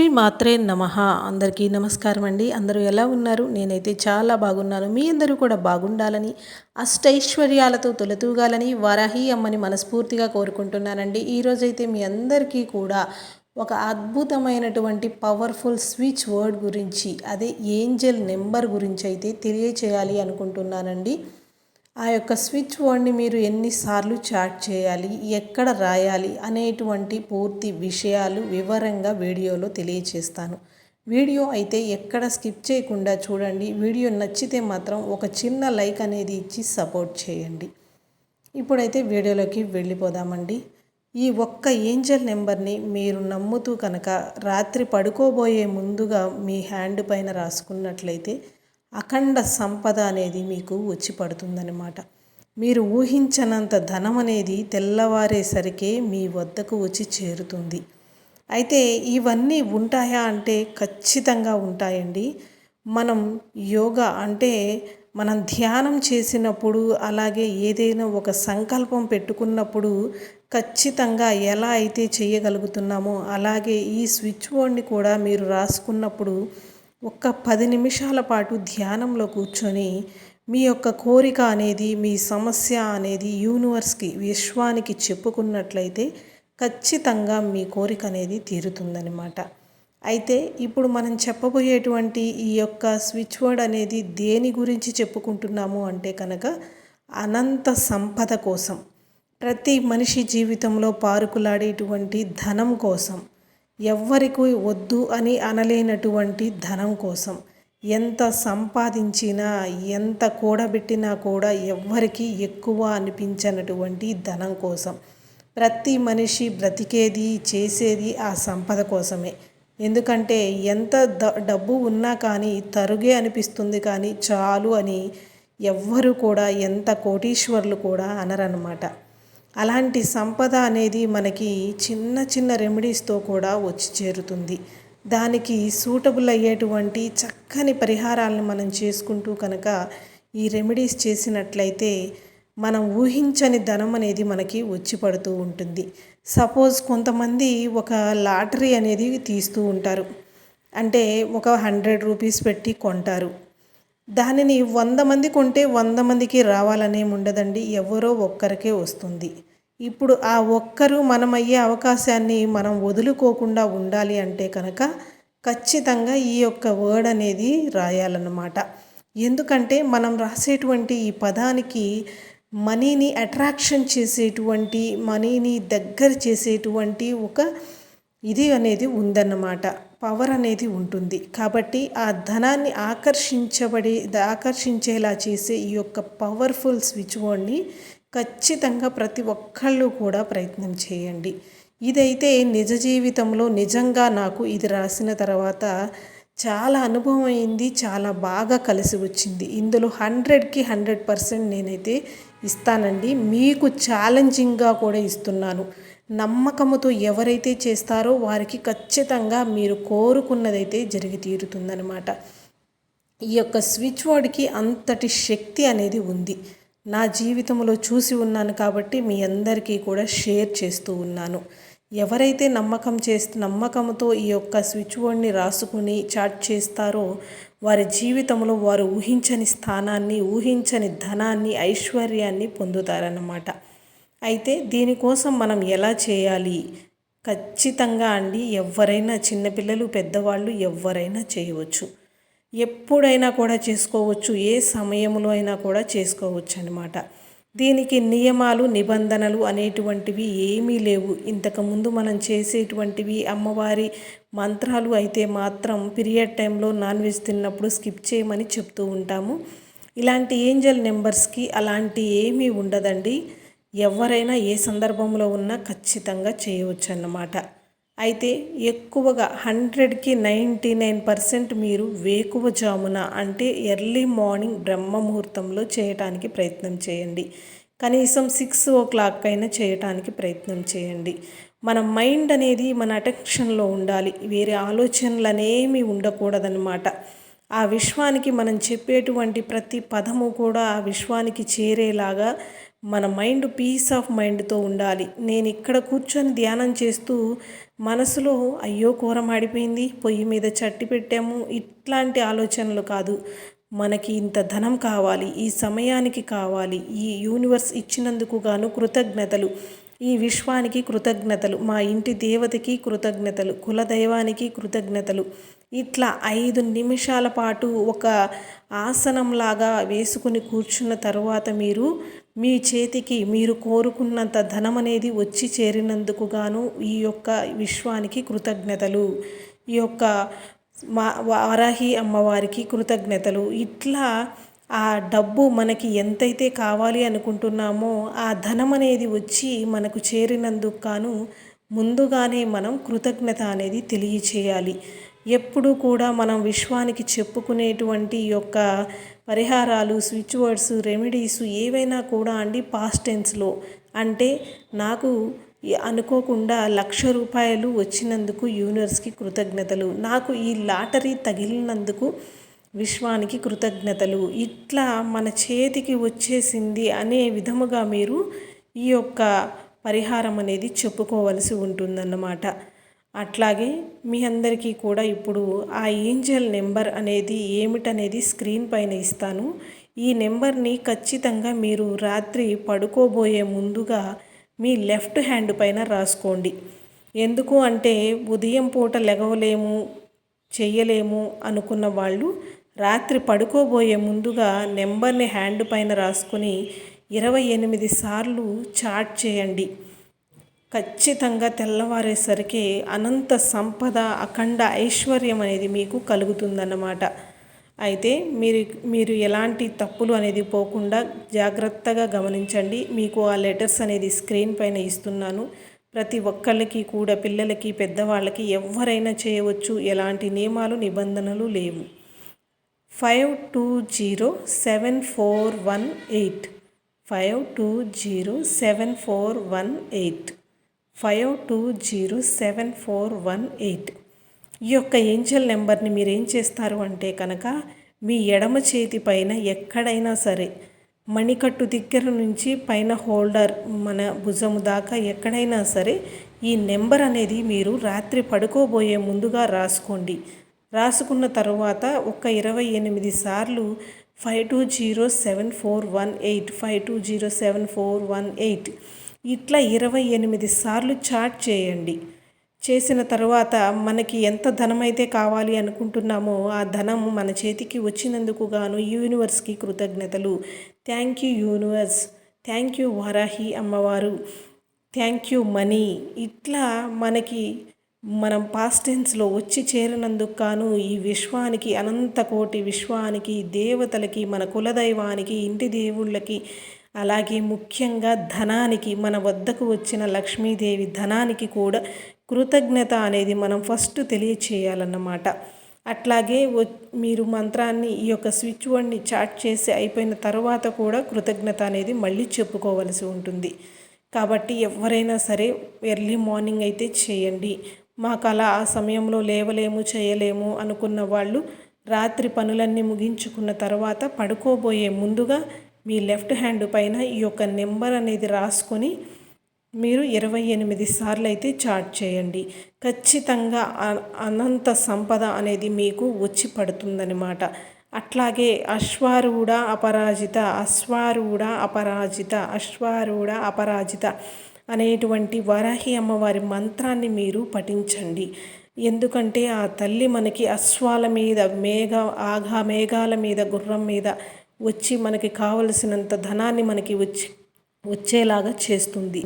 శ్రీ మాత్రే నమ. అందరికీ నమస్కారం అండి. అందరూ ఎలా ఉన్నారు? నేనైతే చాలా బాగున్నాను. మీ అందరూ కూడా బాగుండాలని అష్టైశ్వర్యాలతో తొలతూగాలని వారాహి అమ్మని మనస్ఫూర్తిగా కోరుకుంటున్నానండి. ఈరోజైతే మీ అందరికీ కూడా ఒక అద్భుతమైనటువంటి పవర్ఫుల్ స్విచ్ వర్డ్ గురించి అదే ఏంజల్ నెంబర్ గురించి అయితే తెలియచేయాలి అనుకుంటున్నానండి. ఆ యొక్క స్విచ్ బోర్డ్ని మీరు ఎన్నిసార్లు చాట్ చేయాలి ఎక్కడ రాయాలి అనేటువంటి పూర్తి విషయాలు వివరంగా వీడియోలో తెలియచేస్తాను. వీడియో అయితే ఎక్కడ స్కిప్ చేయకుండా చూడండి. వీడియో నచ్చితే మాత్రం ఒక చిన్న లైక్ అనేది ఇచ్చి సపోర్ట్ చేయండి. ఇప్పుడైతే వీడియోలోకి వెళ్ళిపోదామండి. ఈ ఒక్క ఏంజల్ నెంబర్ని మీరు నమ్ముతూ కనుక రాత్రి పడుకోబోయే ముందుగా మీ హ్యాండ్ పైన రాసుకున్నట్లయితే అఖండ సంపద అనేది మీకు వచ్చి పడుతుందన్నమాట. మీరు ఊహించనంత ధనం అనేది తెల్లవారేసరికే మీ వద్దకు వచ్చి చేరుతుంది. అయితే ఇవన్నీ ఉంటాయా అంటే ఖచ్చితంగా ఉంటాయండి. మనం యోగా అంటే మనం ధ్యానం చేసినప్పుడు అలాగే ఏదైనా ఒక సంకల్పం పెట్టుకున్నప్పుడు ఖచ్చితంగా ఎలా అయితే చేయగలుగుతున్నామో అలాగే ఈ స్విచ్ బోర్డ్ని కూడా మీరు రాసుకున్నప్పుడు ఒక్క పది నిమిషాల పాటు ధ్యానంలో కూర్చొని మీ యొక్క కోరిక అనేది మీ సమస్య అనేది యూనివర్స్కి విశ్వానికి చెప్పుకున్నట్లయితే ఖచ్చితంగా మీ కోరిక అనేది తీరుతుందనమాట అయితే ఇప్పుడు మనం చెప్పబోయేటువంటి ఈ యొక్క స్విచ్ వర్డ్ అనేది దేని గురించి చెప్పుకుంటున్నాము అంటే కనుక అనంత సంపద కోసం. ప్రతి మనిషి జీవితంలో పారుకులాడేటువంటి ధనం కోసం. ఎవ్వరికి వద్దు అని అనలేనటువంటి ధనం కోసం. ఎంత సంపాదించినా ఎంత కూడబెట్టినా కూడా ఎవ్వరికి ఎక్కువ అనిపించినటువంటి ధనం కోసం. ప్రతి మనిషి బ్రతికేది చేసేది ఆ సంపద కోసమే. ఎందుకంటే ఎంత డబ్బు ఉన్నా కానీ తరుగే అనిపిస్తుంది కానీ చాలు అని ఎవ్వరు కూడా ఎంత కోటీశ్వర్లు కూడా అనరనమాట అలాంటి సంపద అనేది మనకి చిన్న చిన్న రెమెడీస్తో కూడా వచ్చి చేరుతుంది. దానికి సూటబుల్ అయ్యేటువంటి చక్కని పరిహారాలను మనం చేసుకుంటూ కనుక ఈ రెమెడీస్ చేసినట్లయితే మనం ఊహించని ధనం అనేది మనకి వచ్చి పడుతూ ఉంటుంది. సపోజ్ కొంతమంది ఒక లాటరీ అనేది తీస్తూ ఉంటారు. అంటే ఒక హండ్రెడ్ రూపీస్ పెట్టి కొంటారు. దానిని వంద మంది కొంటే వంద మందికి రావాలనే ఉండదండి. ఎవరో ఒక్కరికే వస్తుంది. ఇప్పుడు ఆ ఒక్కరు మనం అయ్యే అవకాశాన్ని మనం వదులుకోకుండా ఉండాలి అంటే కనుక ఖచ్చితంగా ఈ యొక్క వర్డ్ అనేది రాయాలన్నమాట. ఎందుకంటే మనం రాసేటువంటి ఈ పదానికి మనీని అట్రాక్షన్ చేసేటువంటి మనీని దగ్గర చేసేటువంటి ఒక ఇది అనేది ఉందన్నమాట. పవర్ అనేది ఉంటుంది. కాబట్టి ఆ ధనాన్ని ఆకర్షించబడి ఆకర్షించేలా చేసే ఈ యొక్క పవర్ఫుల్ స్విచ్ బోర్డ్ని ఖచ్చితంగా ప్రతి ఒక్కళ్ళు కూడా ప్రయత్నం చేయండి. ఇదైతే నిజ జీవితంలో నిజంగా నాకు ఇది రాసిన తర్వాత చాలా అనుభవం అయింది చాలా బాగా కలిసి వచ్చింది. ఇందులో హండ్రెడ్కి హండ్రెడ్ పర్సెంట్ నేనైతే ఇస్తానండి. మీకు ఛాలెంజింగ్గా కూడా ఇస్తున్నాను. నమ్మకముతో ఎవరైతే చేస్తారో వారికి ఖచ్చితంగా మీరు కోరుకున్నదైతే జరిగి తీరుతుందనమాట ఈ యొక్క స్విచ్ బోర్డ్కి అంతటి శక్తి అనేది ఉంది. నా జీవితంలో చూసి ఉన్నాను కాబట్టి మీ అందరికీ కూడా షేర్ చేస్తూ ఉన్నాను. ఎవరైతే నమ్మకం చేస్తూ నమ్మకంతో ఈ యొక్క స్విచ్ బోర్డ్ని రాసుకుని చాట్ చేస్తారో వారి జీవితంలో వారు ఊహించని స్థానాన్ని ఊహించని ధనాన్ని ఐశ్వర్యాన్ని పొందుతారన్నమాట. అయితే దీనికోసం మనం ఎలా చేయాలి? ఖచ్చితంగా అండి ఎవరైనా చిన్నపిల్లలు పెద్దవాళ్ళు ఎవరైనా చేయవచ్చు. ఎప్పుడైనా కూడా చేసుకోవచ్చు ఏ సమయంలో అయినా కూడా చేసుకోవచ్చు అనమాట దీనికి నియమాలు నిబంధనలు అనేటువంటివి ఏమీ లేవు. ఇంతకుముందు మనం చేసేటువంటివి అమ్మవారి మంత్రాలు అయితే మాత్రం పీరియడ్ టైంలో నాన్ వెజ్ తిన్నప్పుడు స్కిప్ చేయమని చెప్తూ ఉంటాము. ఇలాంటి ఏంజల్ నెంబర్స్కి అలాంటి ఏమీ ఉండదండి. ఎవరైనా ఏ సందర్భంలో ఉన్నా ఖచ్చితంగా చేయవచ్చు అన్నమాట అయితే ఎక్కువగా హండ్రెడ్కి నైంటీ నైన్ పర్సెంట్ మీరు వేకువ జామున అంటే ఎర్లీ మార్నింగ్ బ్రహ్మ ముహూర్తంలో చేయటానికి ప్రయత్నం చేయండి. కనీసం సిక్స్ ఓ క్లాక్ అయినా చేయటానికి ప్రయత్నం చేయండి. మన మైండ్ అనేది మన అటెన్షన్లో ఉండాలి. వేరే ఆలోచనలు అనేవి ఉండకూడదన్నమాట. ఆ విశ్వానికి మనం చెప్పేటువంటి ప్రతి పదము కూడా ఆ విశ్వానికి చేరేలాగా మన మైండ్ పీస్ ఆఫ్ మైండ్తో ఉండాలి. నేను ఇక్కడ కూర్చొని ధ్యానం చేస్తూ మనసులో అయ్యో కూర మాడిపోయింది పొయ్యి మీద చట్టి పెట్టాము. ఇట్లాంటి ఆలోచనలు కాదు. మనకి ఇంత ధనం కావాలి ఈ సమయానికి కావాలి ఈ యూనివర్స్ ఇచ్చినందుకు గాను కృతజ్ఞతలు. ఈ విశ్వానికి కృతజ్ఞతలు మా ఇంటి దేవతకి కృతజ్ఞతలు కులదైవానికి కృతజ్ఞతలు. ఇట్లా ఐదు నిమిషాల పాటు ఒక ఆసనంలాగా వేసుకుని కూర్చున్న తర్వాత మీరు మీ చేతికి మీరు కోరుకున్నంత ధనం అనేది వచ్చి చేరినందుకు గాను ఈ యొక్క విశ్వానికి కృతజ్ఞతలు. ఈ యొక్క మా వారాహి అమ్మవారికి కృతజ్ఞతలు. ఇట్లా ఆ డబ్బు మనకి ఎంతైతే కావాలి అనుకుంటున్నామో ఆ ధనం అనేది వచ్చి మనకు చేరినందుకు గాను ముందుగానే మనం కృతజ్ఞత అనేది తెలియచేయాలి. ఎప్పుడూ కూడా మనం విశ్వానికి చెప్పుకునేటువంటి యొక్క పరిహారాలు స్విచ్ వర్డ్స్ రెమెడీస్ ఏవైనా కూడా అండి పాస్ట్ టెన్స్లో. అంటే నాకు అనుకోకుండా లక్ష రూపాయలు వచ్చినందుకు యూనివర్స్కి కృతజ్ఞతలు. నాకు ఈ లాటరీ తగిలినందుకు విశ్వానికి కృతజ్ఞతలు. ఇట్లా మన చేతికి వచ్చేసింది అనే విధముగా మీరు ఈ యొక్క పరిహారం అనేది చెప్పుకోవలసి ఉంటుందన్నమాట. అట్లాగే మీ అందరికీ కూడా ఇప్పుడు ఆ ఏంజల్ నెంబర్ అనేది ఏమిటనేది స్క్రీన్ పైన ఇస్తాను. ఈ నెంబర్ని ఖచ్చితంగా మీరు రాత్రి పడుకోబోయే ముందుగా మీ లెఫ్ట్ హ్యాండ్ పైన రాసుకోండి. ఎందుకు అంటే ఉదయం పూట లెగవలేము చెయ్యలేము అనుకున్న వాళ్ళు రాత్రి పడుకోబోయే ముందుగా నెంబర్ని హ్యాండ్ పైన రాసుకొని ఇరవై ఎనిమిది సార్లు చాట్ చేయండి. ఖచ్చితంగా తెల్లవారేసరికి అనంత సంపద అఖండ ఐశ్వర్యం అనేది మీకు కలుగుతుందన్నమాట. అయితే మీరు మీరు ఎలాంటి తప్పులు అనేది పోకుండా జాగ్రత్తగా గమనించండి. మీకు ఆ లెటర్స్ అనేది స్క్రీన్ పైన ఇస్తున్నాను. ప్రతి ఒక్కళ్ళకి కూడా పిల్లలకి పెద్దవాళ్ళకి ఎవరైనా చేయవచ్చు. ఎలాంటి నియమాలు నిబంధనలు లేవు. Five two zero seven four one eight. Five two zero seven four one eight. Five two zero seven four one eight ఈ యొక్క ఏంజల్ నెంబర్ని మీరు ఏం చేస్తారు అంటే కనుక మీ ఎడమ చేతి పైన ఎక్కడైనా సరే మణికట్టు దగ్గర నుంచి పైన హోల్డర్ మన భుజము దాకా ఎక్కడైనా సరే ఈ నెంబర్ అనేది మీరు రాత్రి పడుకోబోయే ముందుగా రాసుకోండి. రాసుకున్న తర్వాత ఒక ఇరవై ఎనిమిది సార్లు five two zero seven four one eight five two zero seven four one eight ఇట్లా ఇరవై ఎనిమిది సార్లు చాట్ చేయండి. చేసిన తర్వాత మనకి ఎంత ధనం అయితే కావాలి అనుకుంటున్నామో ఆ ధనం మన చేతికి వచ్చినందుకు గాను యూనివర్స్కి కృతజ్ఞతలు. Thank you universe. Thank you Varahi అమ్మవారు. Thank you money. ఇట్లా మనకి మనం పాస్ట్ టెన్స్లో వచ్చి చేరినందుకు కాను ఈ విశ్వానికి అనంత కోటి విశ్వానికి దేవతలకి మన కులదైవానికి ఇంటి దేవుళ్ళకి అలాగే ముఖ్యంగా ధనానికి మన వద్దకు వచ్చిన లక్ష్మీదేవి ధనానికి కూడా కృతజ్ఞత అనేది మనం ఫస్ట్ తెలియచేయాలన్నమాట. అట్లాగే మీరు మంత్రాన్ని ఈ యొక్క స్విచ్ వర్డ్ని చాట్ చేసి అయిపోయిన తర్వాత కూడా కృతజ్ఞత అనేది మళ్ళీ చెప్పుకోవలసి ఉంటుంది. కాబట్టి ఎవరైనా సరే ఎర్లీ మార్నింగ్ అయితే చేయండి. మాకు అలా ఆ సమయంలో లేవలేము చేయలేము అనుకున్న వాళ్ళు రాత్రి పనులన్నీ ముగించుకున్న తర్వాత పడుకోబోయే ముందుగా మీ లెఫ్ట్ హ్యాండ్ పైన ఈ యొక్క నెంబర్ అనేది రాసుకొని మీరు ఇరవై ఎనిమిది సార్లు అయితే చాట్ చేయండి. ఖచ్చితంగా అనంత సంపద అనేది మీకు వచ్చి పడుతుందనమాట అట్లాగే అశ్వారూఢ అపరాజిత అశ్వారూఢ అపరాజిత అశ్వారూఢ అపరాజిత అనేటువంటి వరాహి అమ్మవారి మంత్రాన్ని మీరు పఠించండి. ఎందుకంటే ఆ తల్లి మనకి అశ్వాల మీద మేఘ ఆఘా మేఘాల మీద గుర్రం మీద వచ్చి మనకి కావలసినంత ధనాన్ని మనకి వచ్చి వచ్చేలాగా చేస్తుంది.